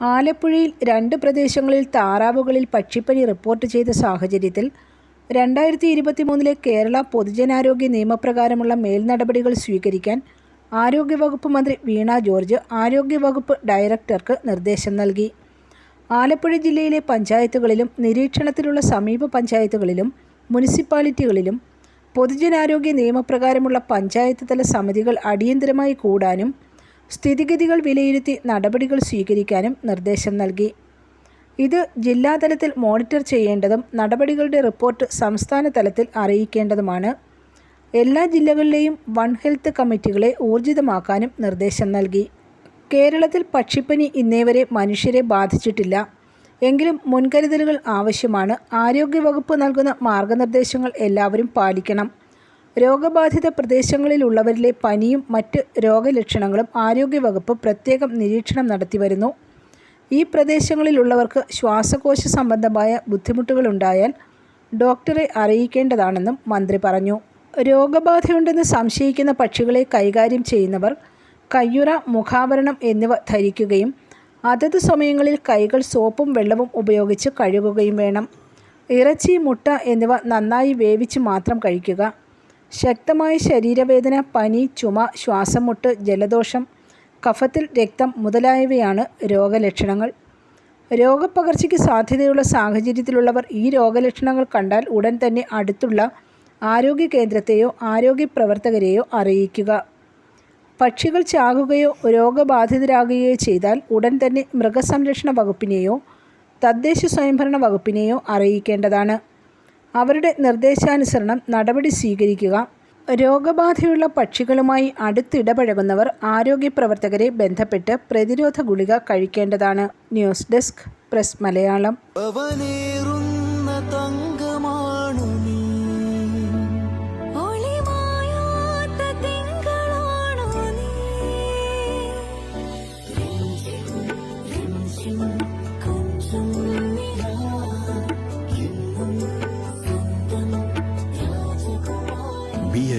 ആലപ്പുഴയിൽ രണ്ട് പ്രദേശങ്ങളിൽ താറാവുകളിൽ പക്ഷിപ്പനി റിപ്പോർട്ട് ചെയ്ത സാഹചര്യത്തിൽ രണ്ടായിരത്തി ഇരുപത്തി മൂന്നിലെ കേരള പൊതുജനാരോഗ്യ നിയമപ്രകാരമുള്ള മേൽനടപടികൾ സ്വീകരിക്കാൻ ആരോഗ്യവകുപ്പ് മന്ത്രി വീണ ജോർജ് ആരോഗ്യവകുപ്പ് ഡയറക്ടർക്ക് നിർദ്ദേശം നൽകി. ആലപ്പുഴ ജില്ലയിലെ പഞ്ചായത്തുകളിലും നിരീക്ഷണത്തിലുള്ള സമീപ പഞ്ചായത്തുകളിലും മുനിസിപ്പാലിറ്റികളിലും പൊതുജനാരോഗ്യ നിയമപ്രകാരമുള്ള പഞ്ചായത്ത് തല സമിതികൾ അടിയന്തരമായി കൂടാനും സ്ഥിതിഗതികൾ വിലയിരുത്തി നടപടികൾ സ്വീകരിക്കാനും നിർദ്ദേശം നൽകി. ഇത് ജില്ലാതലത്തിൽ മോണിറ്റർ ചെയ്യേണ്ടതും നടപടികളുടെ റിപ്പോർട്ട് സംസ്ഥാന തലത്തിൽ അറിയിക്കേണ്ടതുമാണ്. എല്ലാ ജില്ലകളിലെയും വൺ ഹെൽത്ത് കമ്മിറ്റികളെ ഊർജിതമാക്കാനും നിർദ്ദേശം നൽകി. കേരളത്തിൽ പക്ഷിപ്പനി ഇന്നേവരെ മനുഷ്യരെ ബാധിച്ചിട്ടില്ല. എങ്കിലും മുൻകരുതലുകൾ ആവശ്യമാണ്. ആരോഗ്യവകുപ്പ് നൽകുന്ന മാർഗനിർദ്ദേശങ്ങൾ എല്ലാവരും പാലിക്കണം. രോഗബാധിത പ്രദേശങ്ങളിലുള്ളവരിലെ പനിയും മറ്റ് രോഗലക്ഷണങ്ങളും ആരോഗ്യവകുപ്പ് പ്രത്യേകം നിരീക്ഷണം നടത്തിവരുന്നു. ഈ പ്രദേശങ്ങളിലുള്ളവർക്ക് ശ്വാസകോശ സംബന്ധമായ ബുദ്ധിമുട്ടുകളുണ്ടായാൽ ഡോക്ടറെ അറിയിക്കേണ്ടതാണെന്നും മന്ത്രി പറഞ്ഞു. രോഗബാധയുണ്ടെന്ന് സംശയിക്കുന്ന പക്ഷികളെ കൈകാര്യം ചെയ്യുന്നവർ കയ്യുറ, മുഖാവരണം എന്നിവ ധരിക്കുകയും അതത് സമയങ്ങളിൽ കൈകൾ സോപ്പും വെള്ളവും ഉപയോഗിച്ച് കഴുകുകയും വേണം. ഇറച്ചി, മുട്ട എന്നിവ നന്നായി വേവിച്ച് മാത്രം കഴിക്കുക. ശക്തമായ ശരീരവേദന, പനി, ചുമ, ശ്വാസംമുട്ട്, ജലദോഷം, കഫത്തിൽ രക്തം മുതലായവയാണ് രോഗലക്ഷണങ്ങൾ. രോഗപ്പകർച്ചയ്ക്ക് സാധ്യതയുള്ള സാഹചര്യത്തിലുള്ളവർ ഈ രോഗലക്ഷണങ്ങൾ കണ്ടാൽ ഉടൻ തന്നെ അടുത്തുള്ള ആരോഗ്യ കേന്ദ്രത്തെയോ ആരോഗ്യ പ്രവർത്തകരെയോ അറിയിക്കുക. പക്ഷികൾ ചാകുകയോ രോഗബാധിതരാകുകയോ ചെയ്താൽ ഉടൻ തന്നെ മൃഗസംരക്ഷണ വകുപ്പിനെയോ തദ്ദേശ സ്വയംഭരണ വകുപ്പിനെയോ അറിയിക്കേണ്ടതാണ്. അവരുടെ നിർദ്ദേശാനുസരണം നടപടി സ്വീകരിക്കുക. രോഗബാധയുള്ള പക്ഷികളുമായി അടുത്തിടപഴകുന്നവർ ആരോഗ്യപ്രവർത്തകരെ ബന്ധപ്പെട്ട് പ്രതിരോധ ഗുളിക കഴിക്കേണ്ടതാണ്. News desk press Malayalam